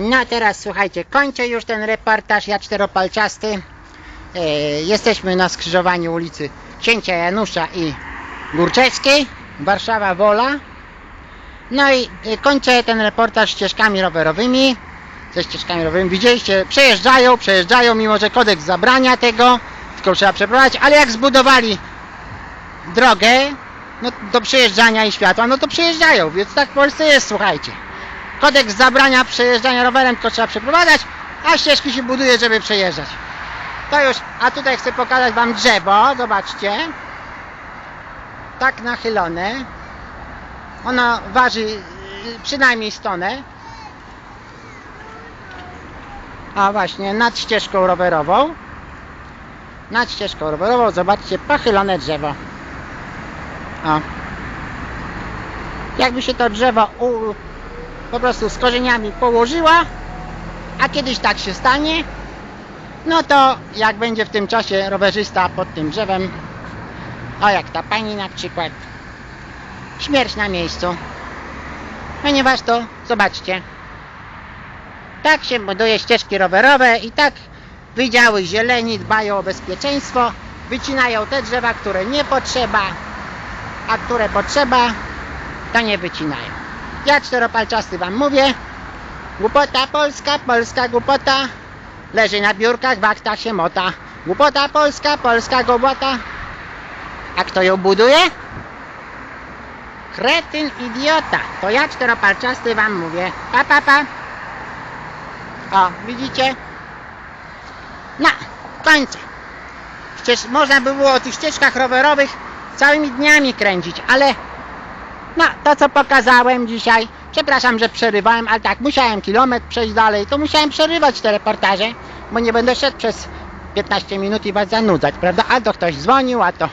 No teraz słuchajcie, kończę już ten reportaż, ja czteropalczasty. E, jesteśmy na skrzyżowaniu ulicy Księcia Janusza i Górczewskiej, Warszawa Wola. No i e, kończę ten reportaż ścieżkami rowerowymi. Ze ścieżkami rowerowymi. Widzieliście, przejeżdżają, przejeżdżają, mimo że kodeks zabrania tego, tylko trzeba przeprowadzić, ale jak zbudowali drogę no, do przejeżdżania i światła, no to przejeżdżają, więc tak w Polsce jest, słuchajcie. Kodeks zabrania przejeżdżania rowerem, tylko trzeba przeprowadzać, a ścieżki się buduje, żeby przejeżdżać. To już, a tutaj chcę pokazać wam drzewo, zobaczcie. Tak nachylone. Ono waży y, przynajmniej stonę. A właśnie, nad ścieżką rowerową. Nad ścieżką rowerową, zobaczcie, pochylone drzewo. O. Jakby się to drzewo u, po prostu z korzeniami położyła, a kiedyś tak się stanie, no to jak będzie w tym czasie rowerzysta pod tym drzewem, o jak ta pani na przykład, śmierć na miejscu. Ponieważ to, zobaczcie, tak się buduje ścieżki rowerowe i tak wydziały zieleni dbają o bezpieczeństwo, wycinają te drzewa, które nie potrzeba, a które potrzeba, to nie wycinają. Ja czteropalczasty wam mówię, głupota polska, polska głupota, leży na biurkach, w aktach się mota. Głupota polska, polska głupota. A kto ją buduje? Kretyn idiota. To ja czteropalczasty wam mówię. Pa, pa, pa. O, widzicie? No, kończę. Przecież można by było o tych ścieżkach rowerowych całymi dniami kręcić, ale no, to co pokazałem dzisiaj, przepraszam, że przerywałem, ale tak, musiałem kilometr przejść dalej, to musiałem przerywać te reportaże, bo nie będę szedł przez 15 minut i was zanudzać, prawda? A to ktoś dzwonił, a to